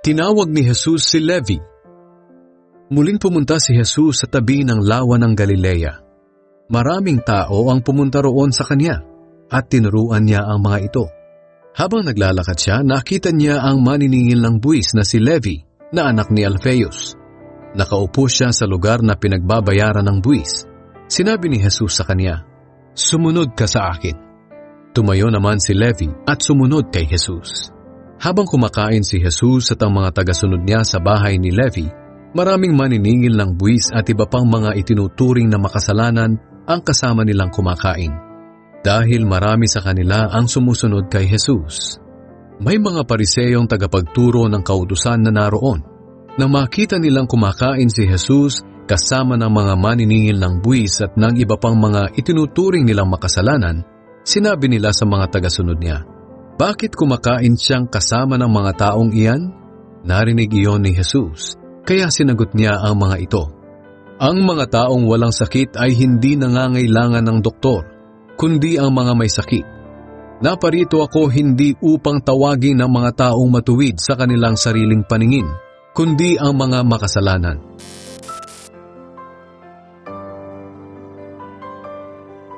Tinawag ni Jesus si Levi. Muling pumunta si Jesus sa tabi ng lawa ng Galilea. Maraming tao ang pumunta roon sa kanya at tinuruan niya ang mga ito. Habang naglalakad siya, nakita niya ang maniningil ng buwis na si Levi na anak ni Alphaeus. Nakaupo siya sa lugar na pinagbabayaran ng buwis. Sinabi ni Jesus sa kanya, Sumunod ka sa akin. Tumayo naman si Levi at sumunod kay Jesus. Habang kumakain si Jesus at ang mga tagasunod niya sa bahay ni Levi, maraming maniningil ng buwis at iba pang mga itinuturing na makasalanan ang kasama nilang kumakain. Dahil marami sa kanila ang sumusunod kay Jesus. May mga pariseyong tagapagturo ng kautusan na naroon. Nang makita nilang kumakain si Jesus kasama ng mga maniningil ng buwis at ng iba pang mga itinuturing nilang makasalanan, sinabi nila sa mga tagasunod niya, Bakit kumakain siyang kasama ng mga taong iyan? Narinig iyon ni Jesus, kaya sinagot niya ang mga ito. Ang mga taong walang sakit ay hindi nangangailangan ng doktor, kundi ang mga may sakit. Naparito ako hindi upang tawagin ang mga taong matuwid sa kanilang sariling paningin, kundi ang mga makasalanan.